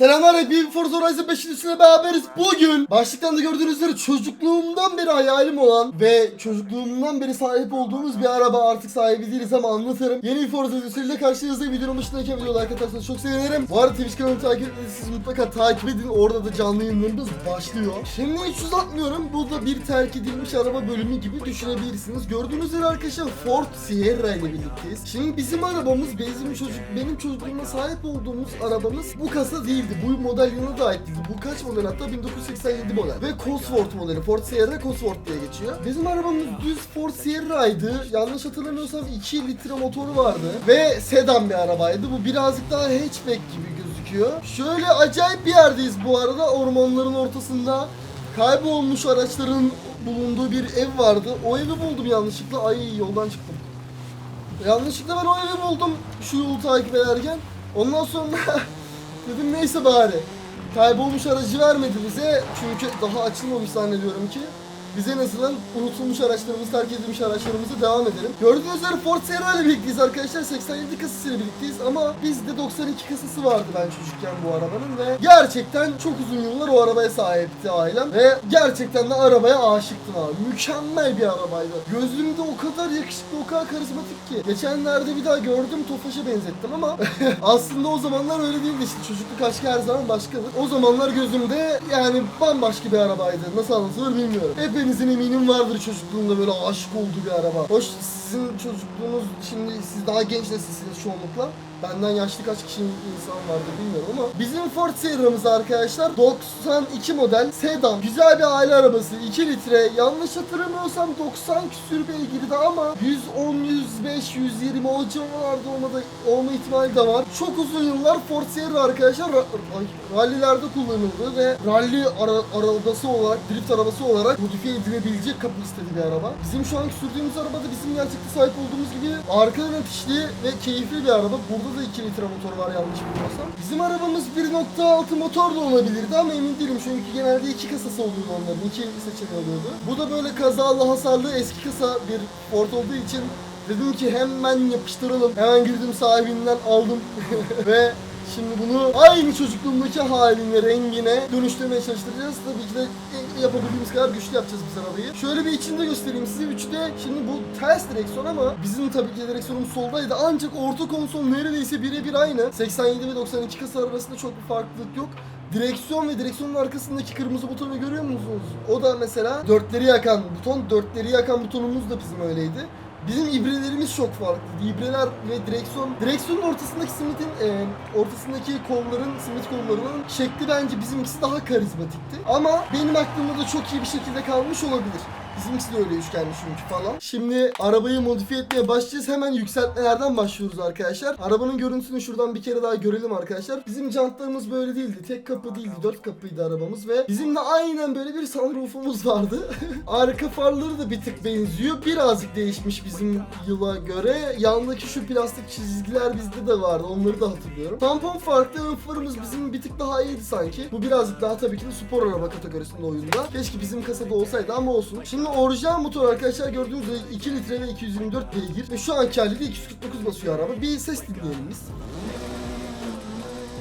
Selamlar hepiniz Forza Horizon 5'in üstüne beraberiz. Bugün başlıktan da gördüğünüz üzere çocukluğumdan beri hayalim olan ve çocukluğumdan beri sahip olduğumuz bir araba artık sahibi değiliz ama anlatırım. Yeni bir Forza videosuyla karşınızdayım. Videonun başındayken video like atarsanız çok sevinirim. Bu arada Twitch kanalımı takip etmediyseniz mutlaka takip edin. Orada da canlı yayınlarımız başlıyor. Şimdi hiç uzatmıyorum. Bu da bir terk edilmiş araba bölümü gibi düşünebilirsiniz. Gördüğünüz üzere arkadaşlar Ford Sierra ile birlikteyiz. Şimdi bizim arabamız bizim çocuk benim çocukluğuma sahip olduğumuz arabamız bu kasa değildi. Bu model yılına da ait değildi. Bu kaç model hatta 1987 model. Ve Cosworth modeli. Ford Sierra Cosworth diye geçiyor. Bizim arabamız düz Ford Sierra'ydı. Yanlış hatırlamıyorsam 2 litre motoru vardı. Ve sedan bir arabaydı. Bu birazcık daha hatchback gibi gözüküyor. Şöyle acayip bir yerdeyiz bu arada. Ormanların ortasında kaybolmuş araçların bulunduğu bir ev vardı. O evi buldum yanlışlıkla. Ay yoldan çıktım. Yanlışlıkla ben o evi buldum şu yolu takip ederken. Ondan sonra dedim neyse bari. Kaybolmuş aracı vermedi bize. Çünkü daha açılmamış zannediyorum ki. Biz en azından unutulmuş araçlarımız, terk edilmiş araçlarımızı devam edelim. Gördüğünüz üzere Ford Sierra ile birlikteyiz arkadaşlar. 87 kasasıyla birlikteyiz ama bizde 92 kasası vardı ben çocukken bu arabanın ve gerçekten çok uzun yıllar o arabaya sahipti ailem ve gerçekten de arabaya aşıktım abi. Mükemmel bir arabaydı. Gözümde o kadar yakışıklı, o kadar karizmatik ki. Geçenlerde bir daha gördüm Tofaş'a benzettim ama aslında o zamanlar öyle değildi işte. Çocukluk aşkı her zaman başkadır. O zamanlar gözümde yani bambaşka bir arabaydı. Nasıl anlatılır bilmiyorum. Hepinizin eminim vardır çocukluğunda böyle aşık olduğu bir araba. Hoş sizin çocukluğunuz şimdi siz daha genç nesilsiniz çoğunlukla. Benden yaşlı kaç kişi insan vardır bilmiyorum ama bizim Ford Sierra'mız arkadaşlar 92 model sedan güzel bir aile arabası 2 litre yanlış hatırlamıyorsam 90 küsür beygirdi ama 110 105 120 o civarlarda olma, da, olma ihtimali de var. Çok uzun yıllar Ford Sierra arkadaşlar rallilerde kullanıldı ve rally ara, arabası olarak drift arabası olarak modifiye edilebilecek kapasiteli bir araba. Bizim şu anki sürdüğümüz araba da bizim gerçekte sahip olduğumuz gibi arkadan atışlı ve keyifli bir araba. Burada da 2 litre motor var yanlış bilmiyorsam. Bizim arabamız 1.6 motor da olabilirdi ama emin değilim çünkü genelde iki kasası oluyordu onların. iki seçeneği oluyordu. Bu da böyle kazalı hasarlı eski kasa bir Ford olduğu için dedim ki hemen yapıştıralım. Hemen girdim sahibinden aldım ve Şimdi bunu aynı çocukluğumdaki haline, rengine dönüştürmeye çalıştıracağız. Tabii ki de yapabildiğimiz kadar güçlü yapacağız biz arabayı. Şöyle bir içinde göstereyim size. Üçte şimdi bu ters direksiyon ama bizim tabii ki direksiyonumuz soldaydı. Ancak orta konsol neredeyse birebir aynı. 87 ve 92 kasa arasında çok bir farklılık yok. Direksiyon ve direksiyonun arkasındaki kırmızı butonu görüyor musunuz? O da mesela dörtleri yakan buton. Dörtleri yakan butonumuz da bizim öyleydi. Bizim ibrelerimiz çok farklı. İbreler ve direksiyon, direksiyonun ortasındaki simitin, e, ortasındaki kolların, simit kollarının şekli bence bizimkisi daha karizmatikti. Ama benim aklımda da çok iyi bir şekilde kalmış olabilir. Bizimkisi de öyle üçgenli çünkü falan. Şimdi arabayı modifiye etmeye başlayacağız. Hemen yükseltmelerden başlıyoruz arkadaşlar. Arabanın görüntüsünü şuradan bir kere daha görelim arkadaşlar. Bizim jantlarımız böyle değildi. Tek kapı değildi. Dört kapıydı arabamız ve bizim de aynen böyle bir sunroofumuz vardı. Arka farları da bir tık benziyor. Birazcık değişmiş bizim yıla göre. Yandaki şu plastik çizgiler bizde de vardı. Onları da hatırlıyorum. Tampon farklı. Ön farımız bizim bir tık daha iyiydi sanki. Bu birazcık daha tabii ki de spor araba kategorisinde oyunda. Keşke bizim kasada olsaydı ama olsun. Şimdi orijinal motor arkadaşlar gördüğünüz üzere 2 litre ve 224 beygir. Ve şu anki haliyle 249 basıyor araba. Bir ses dinleyelim biz.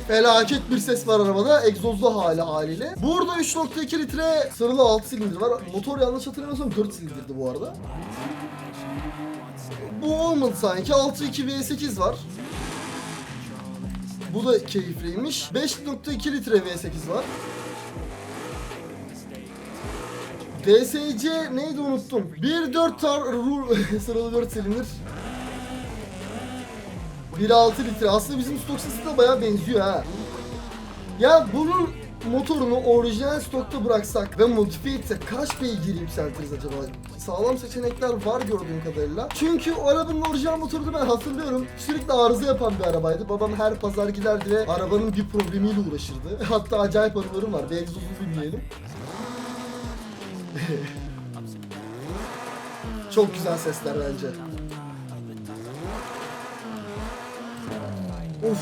Felaket bir ses var arabada. Egzozlu hali haliyle. Burada 3.2 litre sarılı 6 silindir var. Motor yanlış hatırlamıyorsam 4 silindirdi bu arada. Bu olmadı sanki. 6.2 V8 var. Bu da keyifliymiş. 5.2 litre V8 var. DSC neydi unuttum. 1.4 tar sıralı 4 silindir. 1.6 litre. Aslında bizim stok sesi de bayağı benziyor ha. Ya bunun motorunu orijinal stokta bıraksak ve modifiye etsek kaç beygir yükseltiriz acaba? Sağlam seçenekler var gördüğüm kadarıyla. Çünkü o arabanın orijinal motorunu ben hatırlıyorum. Sürekli arıza yapan bir arabaydı. Babam her pazar giderdi ve arabanın bir problemiyle uğraşırdı. Hatta acayip anılarım var. Bir egzozu dinleyelim. Çok güzel sesler bence. Of.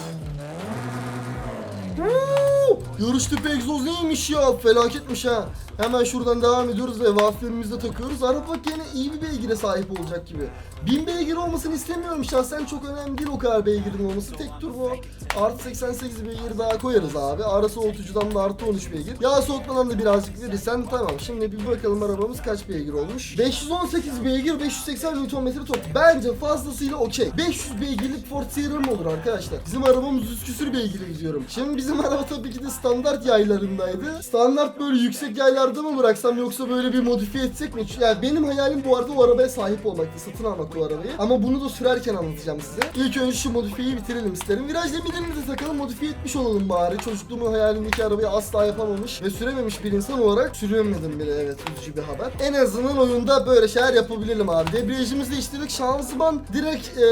Yarış tipi egzoz neymiş ya? Felaketmiş ha. Hemen şuradan devam ediyoruz ve de takıyoruz. Araba gene iyi bir beygire sahip olacak gibi. 1000 beygir olmasını istemiyorum şahsen çok önemli değil o kadar beygirin olması. Tek turbo artı 88 beygir daha koyarız abi. Ara soğutucudan da artı 13 beygir. Yağ soğutmadan da birazcık verirsen tamam. Şimdi bir bakalım arabamız kaç beygir olmuş. 518 beygir 580 Nm tork. Bence fazlasıyla okey. 500 beygirlik Ford Sierra mı olur arkadaşlar? Bizim arabamız 100 küsür beygirli diyorum. Şimdi bizim araba tabii ki de standart yaylarındaydı. Standart böyle yüksek yaylarda mı bıraksam yoksa böyle bir modifiye etsek mi? Yani benim hayalim bu arada o arabaya sahip olmaktı. Satın almak bu arabayı. Ama bunu da sürerken anlatacağım size. İlk önce şu modifiyeyi bitirelim isterim. Viraj demirlerini de takalım modifiye etmiş olalım bari. Çocukluğumun hayalindeki arabayı asla yapamamış ve sürememiş bir insan olarak süremedim bile evet üzücü bir haber. En azından oyunda böyle şeyler yapabilelim abi. Debriyajımızı değiştirdik. Şanzıman direkt eee,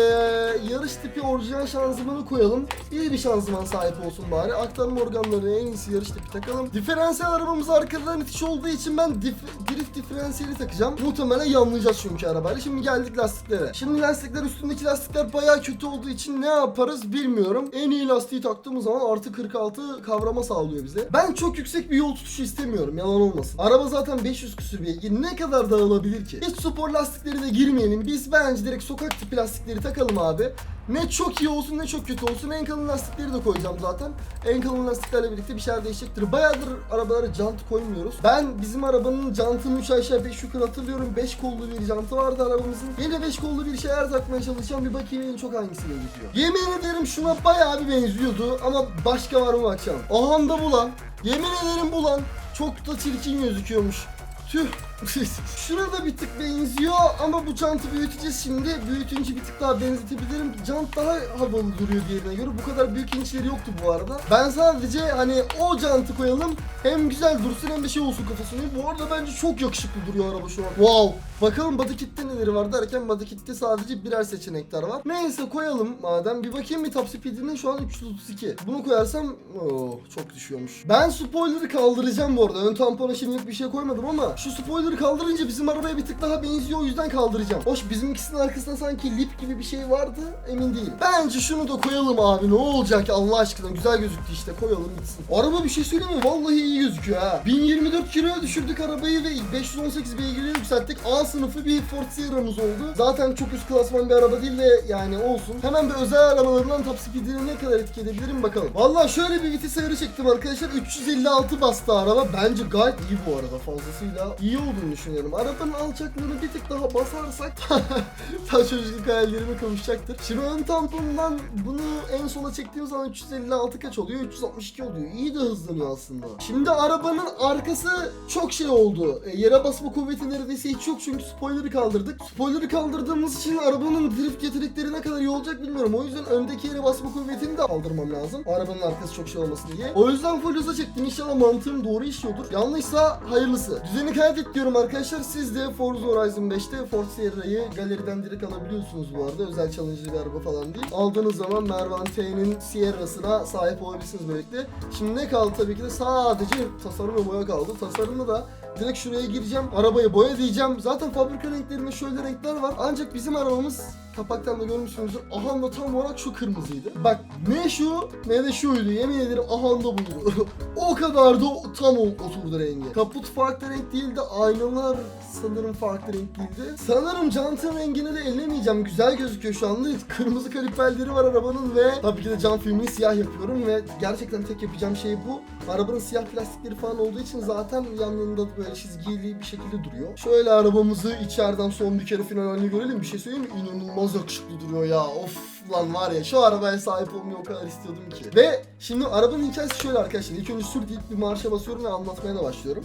yarış tipi orijinal şanzımanı koyalım. İyi bir şanzıman sahip olsun bari. Aktarma organları en iyisi yarış tipi takalım. Diferansiyel arabamız arkadan itiş olduğu için ben dif- drift diferansiyeli takacağım. Muhtemelen yanlayacağız çünkü arabayla. Şimdi geldik lastiklere. Şimdi lastikler üstündeki lastikler bayağı kötü olduğu için ne yaparız bilmiyorum. En iyi lastiği taktığımız zaman artı 46 kavrama sağlıyor bize. Ben çok yüksek bir yol tutuşu istemiyorum yalan olmasın. Araba zaten 500 küsür beygir. Ne kadar dağılabilir ki? Hiç spor lastikleri de girmeyelim. Biz bence direkt sokak tipi lastikleri takalım abi. Ne çok iyi olsun ne çok kötü olsun. En kalın lastikleri de koyacağım zaten. En kalın lastiklerle birlikte bir şeyler değişecektir. Bayağıdır arabalara jant koymuyoruz. Ben bizim arabanın jantını 3 aşağı 5 yukarı hatırlıyorum. 5 kollu bir jantı vardı arabamızın. Yine 5 kollu bir şeyler takmaya çalışacağım. Bir bakayım en çok hangisi benziyor. Yemin ederim şuna bayağı bir benziyordu. Ama başka var mı bakacağım. Aha da bu lan. Yemin ederim bu lan. Çok da çirkin gözüküyormuş. Tüh. Şurada bir tık benziyor ama bu jantı büyüteceğiz şimdi. Büyütünce bir tık daha benzetebilirim. Jant daha havalı duruyor diğerine göre. Bu kadar büyük inçleri yoktu bu arada. Ben sadece hani o jantı koyalım. Hem güzel dursun hem de şey olsun kafasını. Bu arada bence çok yakışıklı duruyor araba şu an. Wow. Bakalım body kit'te neleri var derken kit'te sadece birer seçenekler var. Neyse koyalım madem. Bir bakayım bir top speed'inin şu an 332. Bunu koyarsam Oo, çok düşüyormuş. Ben spoiler'ı kaldıracağım bu arada. Ön tampona şimdilik bir şey koymadım ama şu spoiler'ı kaldırınca bizim arabaya bir tık daha benziyor o yüzden kaldıracağım. Hoş bizimkisinin arkasında sanki lip gibi bir şey vardı emin değilim. Bence şunu da koyalım abi ne olacak Allah aşkına güzel gözüktü işte koyalım gitsin. Araba bir şey söyleyeyim mi? Vallahi iyi gözüküyor ha. 1024 kiloya düşürdük arabayı ve 518 beygirliğe yükselttik. A sınıfı bir Ford Sierra'mız oldu. Zaten çok üst klasman bir araba değil ve yani olsun. Hemen bir özel arabalarından top speed'ini ne kadar etki edebilirim bakalım. Vallahi şöyle bir vites ayarı çektim arkadaşlar. 356 bastı araba. Bence gayet iyi bu arada. Fazlasıyla iyi olduğunu düşünüyorum. Arabanın alçaklığını bir tık daha basarsak ta çocukluk hayallerime kavuşacaktır. Şimdi ön tamponundan bunu en sola çektiğim zaman 356 kaç oluyor? 362 oluyor. İyi de hızlanıyor aslında. Şimdi arabanın arkası çok şey oldu. E, yere basma kuvveti neredeyse hiç yok çünkü spoiler'ı kaldırdık. Spoiler'ı kaldırdığımız için arabanın drift yetenekleri ne kadar iyi olacak bilmiyorum. O yüzden öndeki yere basma kuvvetini de kaldırmam lazım. Arabanın arkası çok şey olmasın diye. O yüzden full hıza çektim. İnşallah mantığım doğru işliyordur. Yanlışsa hayırlısı. Düzeni kaydet diyorum arkadaşlar. Siz de Forza Horizon 5'te Ford Sierra'yı galeriden direkt alabiliyorsunuz bu arada. Özel bir araba falan değil. Aldığınız zaman Mervan T'nin Sierra'sına sahip olabilirsiniz böylelikle. Şimdi ne kaldı tabii ki de sadece tasarım ve boya kaldı. Tasarımda da direkt şuraya gireceğim. Arabayı boya diyeceğim. Zaten fabrika renklerinde şöyle renkler var. Ancak bizim arabamız kapaktan da görmüşsünüzdür. Ahanda tam olarak şu kırmızıydı. Bak ne şu ne de şuydu. Yemin ederim ahanda buydu. o kadar da tam oturdu rengi. Kaput farklı renk değildi. Aynalar sanırım farklı renk değildi. Sanırım jantın rengini de ellemeyeceğim. Güzel gözüküyor şu anda. Kırmızı kaliperleri var arabanın ve tabii ki de cam filmini siyah yapıyorum ve gerçekten tek yapacağım şey bu. Arabanın siyah plastikleri falan olduğu için zaten yanında böyle çizgili bir şekilde duruyor. Şöyle arabamızı içeriden son bir kere final görelim. Bir şey söyleyeyim mi? İnanılmaz yakışıklı duruyor ya. Of lan var ya şu arabaya sahip olmayı o kadar istiyordum ki. Ve şimdi arabanın hikayesi şöyle arkadaşlar. İlk önce sür deyip bir marşa basıyorum ve anlatmaya da başlıyorum.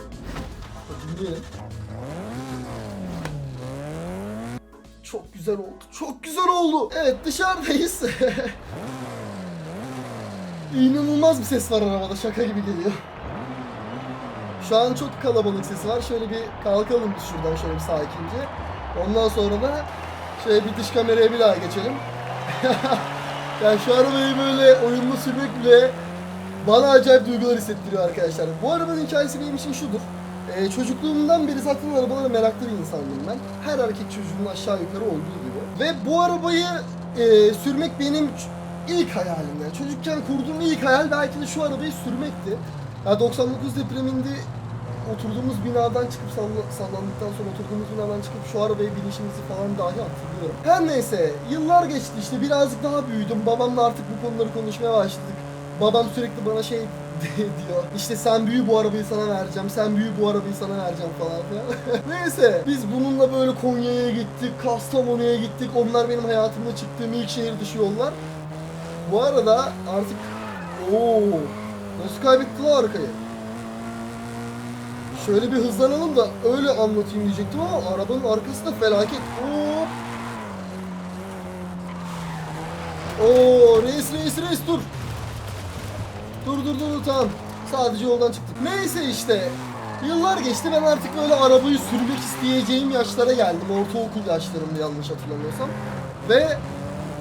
Dinleyelim. Çok güzel oldu. Çok güzel oldu. Evet dışarıdayız. İnanılmaz bir ses var arabada. Şaka gibi geliyor. Şu an çok kalabalık sesi var. Şöyle bir kalkalım biz şuradan şöyle bir sakince. Ondan sonra da şöyle bir dış kameraya bir daha geçelim. yani şu arabayı böyle oyunlu sürmek bile bana acayip duygular hissettiriyor arkadaşlar. Bu arabanın hikayesi benim için şudur. Ee, çocukluğumdan beri zaten arabalara meraklı bir insandım ben. Her erkek çocuğunun aşağı yukarı olduğu gibi. Ve bu arabayı e, sürmek benim ilk hayalimden. Çocukken kurduğum ilk hayal belki de şu arabayı sürmekti. Ya 99 depreminde oturduğumuz binadan çıkıp salla- sallandıktan sonra oturduğumuz binadan çıkıp şu arabaya binişimizi falan dahi hatırlıyorum. Her neyse yıllar geçti işte birazcık daha büyüdüm. Babamla artık bu konuları konuşmaya başladık. Babam sürekli bana şey diyor. İşte sen büyü bu arabayı sana vereceğim. Sen büyü bu arabayı sana vereceğim falan filan. Neyse biz bununla böyle Konya'ya gittik, Kastamonu'ya gittik. Onlar benim hayatımda çıktığım ilk şehir dışı yollar. Bu arada artık Oo, nasıl kaybettiler arkayı? Şöyle bir hızlanalım da öyle anlatayım diyecektim ama arabanın arkası da felaket. Hop. Oo, reis reis reis dur. Dur dur dur tamam. Sadece yoldan çıktık. Neyse işte. Yıllar geçti ben artık böyle arabayı sürmek isteyeceğim yaşlara geldim. Ortaokul yaşlarımda yanlış hatırlamıyorsam. Ve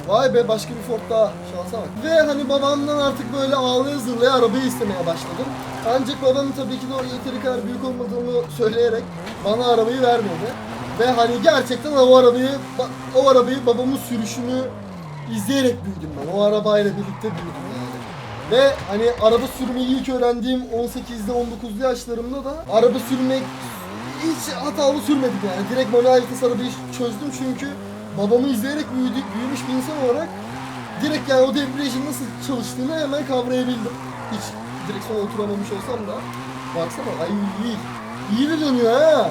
vay be başka bir Ford daha şansa bak. Ve hani babamdan artık böyle ağlaya zırlaya arabayı istemeye başladım. Ancak babamın tabii ki de o yeteri kadar büyük olmadığını söyleyerek bana arabayı vermedi. Ve hani gerçekten o arabayı ba- o arabayı babamın sürüşünü izleyerek büyüdüm ben. O arabayla birlikte büyüdüm yani. Ve hani araba sürmeyi ilk öğrendiğim 18'de 19'lu yaşlarımda da araba sürmek hiç hatalı sürmedim yani. Direkt manuel vites arabayı çözdüm çünkü babamı izleyerek büyüdü, büyümüş bir insan olarak direkt yani o debriyajın nasıl çalıştığını hemen kavrayabildim. Hiç direksiyona oturamamış olsam da. Baksana ay iyi. İyi de dönüyor ha.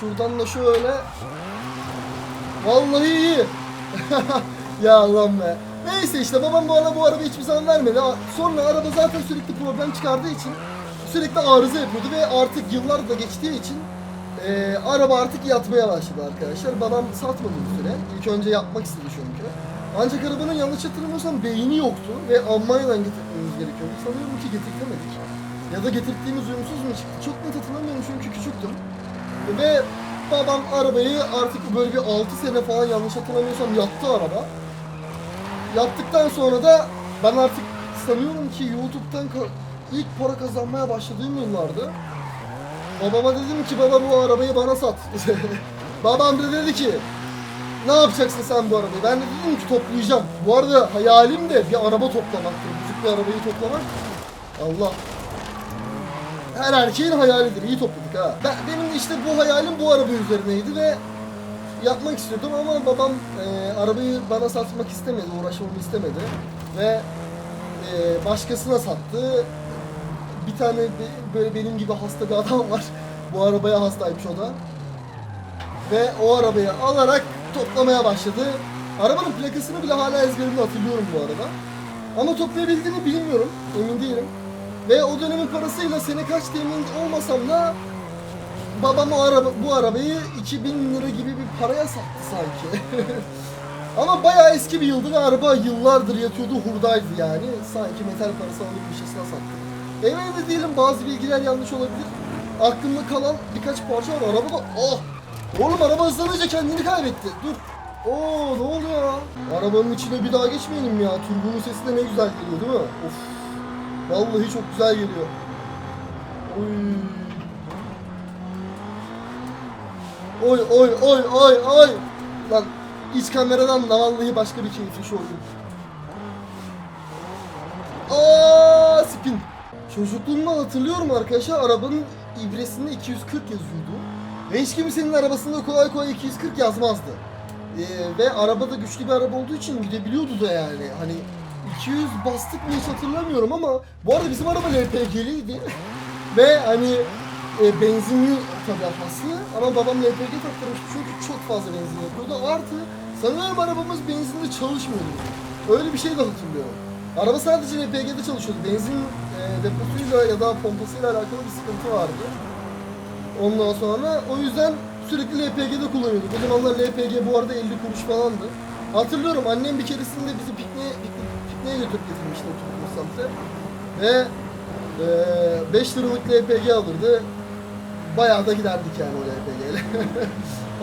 Şuradan da şöyle. Vallahi iyi. ya Allah'ım be. Neyse işte babam bu araba bu arabayı hiçbir zaman vermedi. Sonra araba zaten sürekli problem çıkardığı için sürekli arıza yapıyordu ve artık yıllar da geçtiği için e, araba artık yatmaya başladı arkadaşlar. Babam satmadı süre. İlk önce yapmak istedi çünkü. Ancak arabanın yanlış hatırlamıyorsam beyni yoktu ve Almanya'dan getirmemiz gerekiyordu. Sanıyorum ki getirtemedik. Ya da getirdiğimiz uyumsuz mu? Çok net hatırlamıyorum çünkü küçüktüm. Ve babam arabayı artık böyle bir 6 sene falan yanlış hatırlamıyorsam yattı araba. Yaptıktan sonra da ben artık sanıyorum ki YouTube'dan ilk para kazanmaya başladığım yıllardı. Babama dedim ki baba bu arabayı bana sat. Babam da dedi ki ne yapacaksın sen bu arabayı? Ben de dedim ki toplayacağım. Bu arada hayalim de bir araba toplamaktır. Büyük bir arabayı toplamak. Allah. Her erkeğin hayalidir. İyi topladık ha. Ben, benim işte bu hayalim bu araba üzerineydi ve yapmak istiyordum ama babam e, arabayı bana satmak istemedi, uğraşmamı istemedi ve e, başkasına sattı. Bir tane be- böyle benim gibi hasta bir adam var. Bu arabaya hastaymış o da. Ve o arabayı alarak toplamaya başladı. Arabanın plakasını bile hala ezberimde hatırlıyorum bu arada. Ama toplayabildiğini bilmiyorum, emin değilim. Ve o dönemin parasıyla sene kaç emin olmasam da babam o araba, bu arabayı 2000 lira gibi bir paraya sattı sanki. Ama bayağı eski bir yıldı ve araba yıllardır yatıyordu hurdaydı yani. Sanki metal parası alıp bir şeysine sattı. Emin de değilim bazı bilgiler yanlış olabilir. Aklımda kalan birkaç parça var. Arabada oh! Oğlum araba hızlanınca kendini kaybetti. Dur. Oo ne oldu ya? Arabanın içine bir daha geçmeyelim ya. Turbonun sesi de ne güzel geliyor değil mi? Of. Vallahi çok güzel geliyor. Oy. Oy oy oy oy oy. Lan iç kameradan da vallahi başka bir keyifli şu oyun. Aa spin. Çocukluğumdan hatırlıyorum arkadaşlar arabanın ibresinde 240 yazıyordu. Ve hiç kimsenin arabasında kolay kolay 240 yazmazdı. Ee, ve araba da güçlü bir araba olduğu için gidebiliyordu da yani. Hani 200 bastık mı hiç hatırlamıyorum ama bu arada bizim araba LPG'liydi. ve hani e, benzinli tabii atması ama babam LPG taktırmıştı çünkü çok fazla benzin yapıyordu. Artı sanıyorum arabamız benzinle çalışmıyordu. Öyle bir şey de hatırlıyorum. Araba sadece LPG'de çalışıyordu. Benzin e, deposuyla ya da pompasıyla alakalı bir sıkıntı vardı. Ondan sonra o yüzden sürekli LPG'de kullanıyorduk. O zamanlar LPG bu arada 50 kuruş falandı. Hatırlıyorum annem bir keresinde bizi pikniğe, pikniğe, pikniğe götürüp getirmişti oturduğumuz semte. Ve 5 liralık LPG alırdı. Bayağı da giderdik yani o LPG'yle.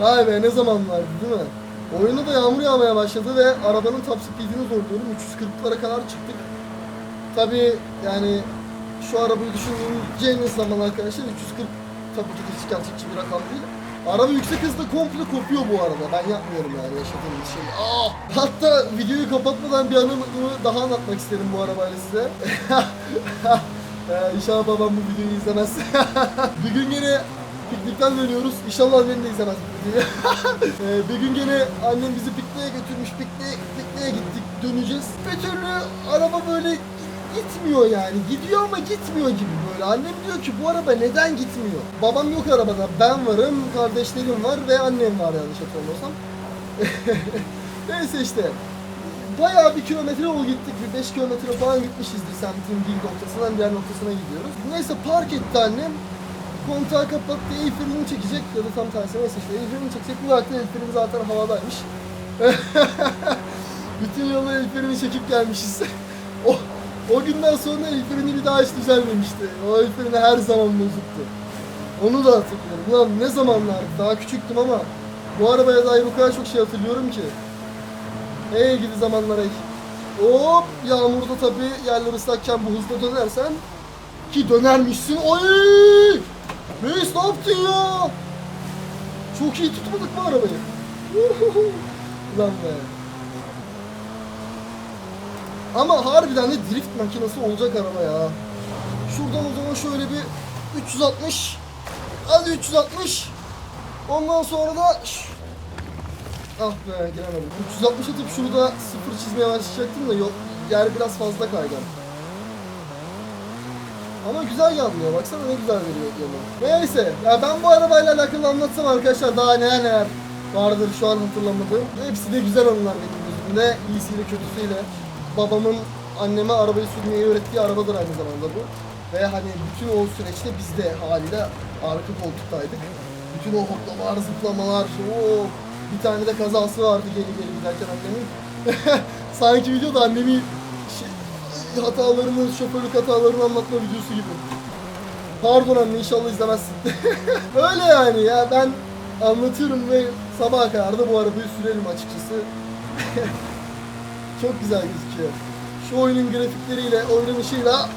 Vay be ne zamanlardı değil mi? Oyunda da yağmur yağmaya başladı ve arabanın top speedini zorluyorum. 340'lara kadar çıktık. Tabi yani şu arabayı düşüneceğiniz zaman arkadaşlar 340 tabii ki hiç gerçekçi bir rakam değil. Araba yüksek hızda komple kopuyor bu arada. Ben yapmıyorum yani yaşadığım şey. Aa! Hatta videoyu kapatmadan bir anımı daha anlatmak isterim bu arabayla size. Ee, inşallah babam bu videoyu izlemez. bir gün gene piknikten dönüyoruz. İnşallah annem de izlemez videoyu. Ee, bir gün gene annem bizi pikniğe götürmüş. Pikniğe, pikniğe gittik döneceğiz. Bir türlü araba böyle gitmiyor yani. Gidiyor ama gitmiyor gibi böyle. Annem diyor ki bu araba neden gitmiyor? Babam yok arabada. Ben varım, kardeşlerim var ve annem var yanlış hatırlamıyorsam. Neyse işte. Bayağı bir kilometre yol gittik. Bir 5 kilometre falan gitmişizdir semtin bir noktasından diğer noktasına gidiyoruz. Neyse park etti annem. Kontağı kapattı, el frenini çekecek ya da tam tersi neyse işte el çekecek. Bu vakti el freni zaten havadaymış. Bütün yolu el freni çekip gelmişiz. o, o günden sonra el freni bir daha hiç düzelmemişti. O el freni her zaman bozuktu. Onu da hatırlıyorum. Ulan ne zamanlar daha küçüktüm ama bu arabaya dair o kadar çok şey hatırlıyorum ki. Ey gidi zamanlar ey. Hop yağmurda tabi yerler ıslakken bu hızla dönersen ki dönermişsin. Oy! Reis ne yaptın ya? Çok iyi tutmadık mı arabayı? Ulan be. Ama harbiden de drift makinesi olacak araba ya. Şuradan o zaman şöyle bir 360 Hadi 360 Ondan sonra da. Ah be giremedim 360 atıp şurada sıfır çizmeye başlayacaktım da yok yer biraz fazla kaygan ama güzel yanmıyor. Baksana ne güzel veriyor yanı. Neyse. Ya ben bu arabayla alakalı anlatsam arkadaşlar daha neler neler vardır şu an hatırlamadığım. Hepsi de güzel anılar benim gözümde. İyisiyle kötüsüyle. Babamın anneme arabayı sürmeyi öğrettiği arabadır aynı zamanda bu. Ve hani bütün o süreçte biz de haliyle arka koltuktaydık. Bütün o hoplamalar, zıplamalar, o bir tane de kazası vardı geri geri giderken annemin. Sanki videoda annemi şey, hatalarını, şoförlük hatalarını anlatma videosu gibi. Pardon anne inşallah izlemezsin. Öyle yani ya ben anlatıyorum ve sabaha kadar da bu arabayı sürerim açıkçası. Çok güzel gözüküyor. Şu oyunun grafikleriyle, oynanışıyla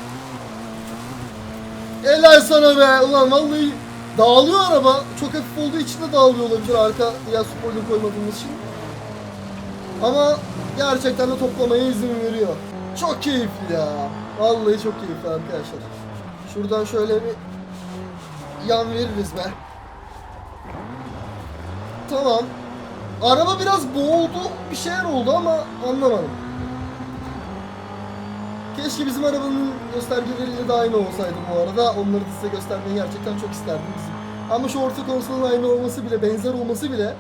Helal sana be! Ulan vallahi dağılıyor araba. Çok hafif olduğu için de dağılıyor olabilir arka ya spoiler koymadığımız için. Ama gerçekten de toplamaya izin veriyor. Çok keyifli ya. Vallahi çok keyifli arkadaşlar. Şuradan şöyle bir yan veririz be. Tamam. Araba biraz boğuldu. Bir şeyler oldu ama anlamadım. Keşke bizim arabanın göstergeleriyle de aynı olsaydı bu arada. Onları da size göstermeyi gerçekten çok isterdim bizim. Ama şu orta konsolun aynı olması bile, benzer olması bile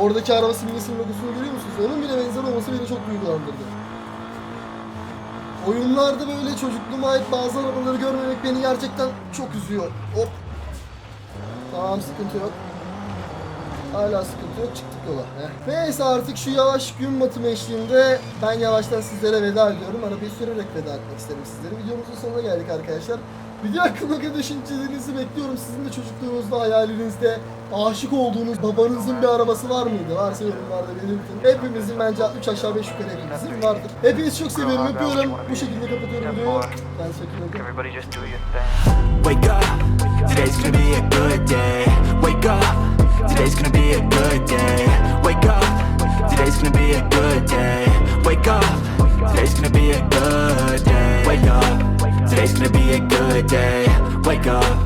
Oradaki araba simgesinin logosunu görüyor musunuz? Onun bile benzer olması beni çok duygulandırdı. Oyunlarda böyle çocukluğuma ait bazı arabaları görmemek beni gerçekten çok üzüyor. Hop. Tamam sıkıntı yok. Hala sıkıntı yok çıktık yola. Heh. Neyse artık şu yavaş gün batımı eşliğinde ben yavaştan sizlere veda ediyorum. Arabayı sürerek veda etmek isterim sizlere. Videomuzun sonuna geldik arkadaşlar. Video hakkındaki düşüncelerinizi bekliyorum. Sizin de çocukluğunuzda, hayalinizde aşık olduğunuz babanızın bir arabası var mıydı? Varsa yorumlarda belirtin. Hepimizin bence 3 aşağı 5 yukarı hepimizin vardır. Hepinizi çok seviyorum, öpüyorum. Bu şekilde kapatıyorum videoyu. Ben. Wake up, today's gonna be a good day. Wake up, today's gonna be a good day. Wake up, today's gonna be a good day. Wake up, today's gonna be a good day. Wake up,